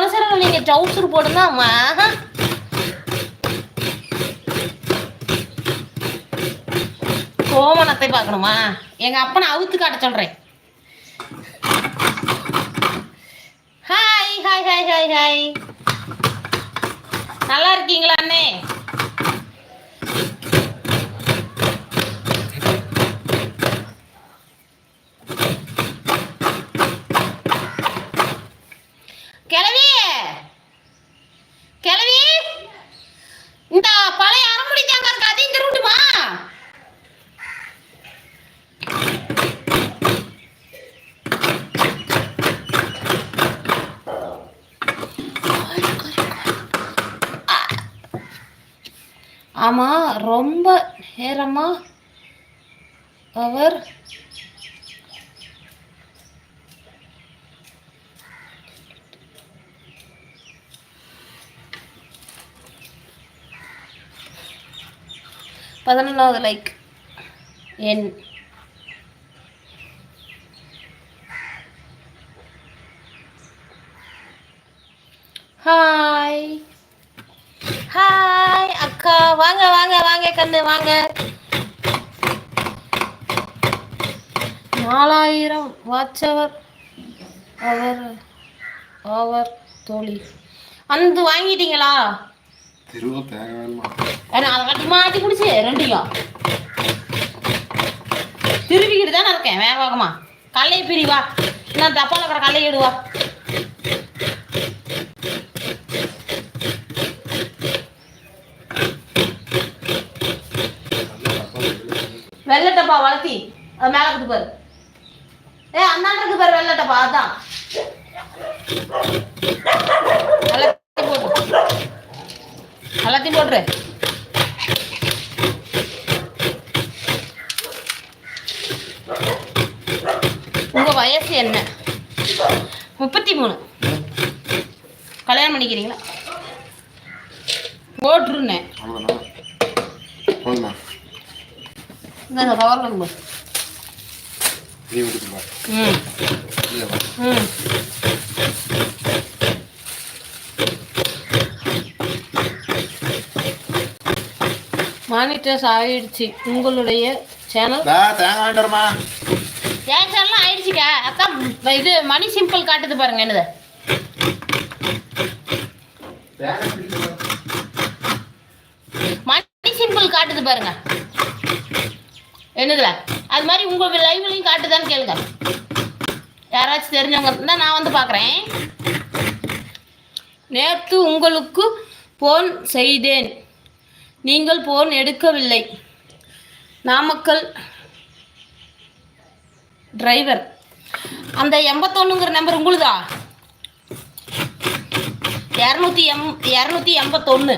குணசரம் நீங்க ட்ரௌசர் போடுங்க ஆஹா. கோமணத்தை பார்க்கணுமா? எங்க அப்பனை அவுத்து காட்ட சொல்றேன். Hi hi hi hi hi நல்லா இருக்கீங்களா அண்ணே? ஆமா ரொம்ப நேரமா அவர் பதினொன்றாவது லைக் என் ஹாய் ஹாய் அக்கா வாங்க வாங்க வாங்க கண்ணு வாங்க. நாலாயிரம் வாட்சவர் அவர் அவர் தோழி. அந்த வாங்கிட்டீங்களா? ஏன்னா அதை கட்டி மாட்டி குடிச்சு ரெண்டையும். திருவிக்கிட்டு தானே இருக்கேன் வேக வேகமா. கல்லையை பிரிவா இன்னும் தப்பால இருக்கிற கல்லையை இடுவா வெள்ளை டப்பா வளர்த்தி அது மேலே குத்து பாரு. ஏ அந்தாண்ட இருக்கு பாரு வெள்ளை டப்பா அதான். எல்லாத்தையும் போட்டு. எல்லாத்தையும் போட்டுரு. உங்க வயசு என்ன? முப்பத்தி மூணு கல்யாணம் பண்ணிக்கிறீங்களா? போட்டுருந்தேன் இந்த பவர் நம்பு நீ விட்டுக்குமா ம். இல்லையா ம். மானிட்டர்ஸ் ஆயிடுச்சு. உங்களுடைய சேனல்? தேங்காய் வேண்டாமா ஏன் சேனல் ஆயிடுச்சுக்கா. அக்கா இது மணி சிம்பிள் காட்டுது பாருங்க என்னது? மணி சிம்பிள் காட்டுது பாருங்க. என்னதுல? அது மாதிரி உங்க லைவ்லையும் காட்டுதான்னு கேளுங்க. யாராச்சும் தெரிஞ்சவங்க இருந்தா நான் வந்து பார்க்குறேன் நேற்று உங்களுக்கு போன் செய்தேன். நீங்கள் போன் எடுக்கவில்லை. நாமக்கல் டிரைவர் அந்த எண்பத்தொன்னுங்கிற நம்பர் உங்களுதா? இரநூத்தி எம் இரநூத்தி எண்பத்தொன்று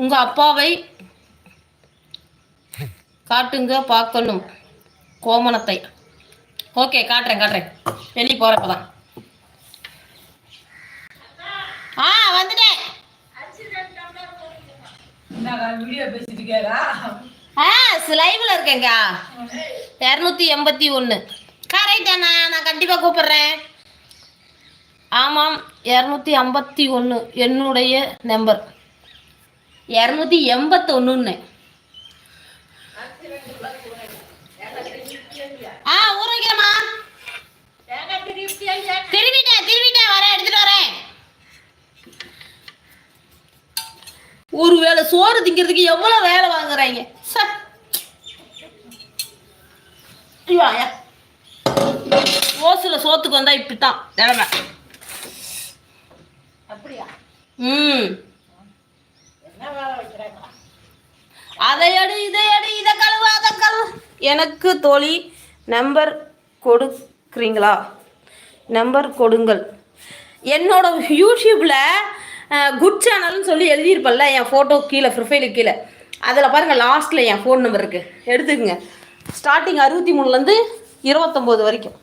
உங்க அப்பாவை காட்டுங்க பார்க்கணும். கோமணத்தை. ஓகே காட்டுறேன் காட்டுறேன். வெளியே போகிறப்ப ஆ வந்துட்டேன். ஆ லைவில் இருக்கேங்க இரநூத்தி எண்பத்தி ஒன்று கரெக்ட் அண்ணா நான் கண்டிப்பாக கூப்பிடுறேன். ஆமாம் இரநூத்தி ஐம்பத்தி ஒன்று என்னுடைய நம்பர் இரநூத்தி எண்பத்தொன்னுன்னு. ஆ ஊற வைக்கிறேம்மா திரும்பிட்டேன் திரும்பிட்டேன் வரேன் எடுத்துட்டு வரேன். ஒரு வேளை சோறு திங்கிறதுக்கு எவ்வளவு வேலை வாங்குறாங்க? ச. ஐயோ, ஐயா. ஓசுல சோத்துக்கு வந்தா இப்படித்தான் நிலைமை. அப்படியா? ம். அதையடு இதையடு அதை எடு இதை எடு இதை கழுவு அதை கழுவு. எனக்கு தோழி நம்பர் கொடுக்குறீங்களா? நம்பர் கொடுங்கள். என்னோட யூடியூப்பில் குட் சேனல்னு சொல்லி எழுதியிருப்பல்ல என் ஃபோட்டோ கீழே ப்ரொஃபைலுக்கு கீழே. அதில் பாருங்கள் லாஸ்ட்டில் என் ஃபோன் நம்பர் இருக்குது எடுத்துக்கங்க. ஸ்டார்டிங் அறுபத்தி மூணுலேருந்து இருபத்தொம்போது வரைக்கும்.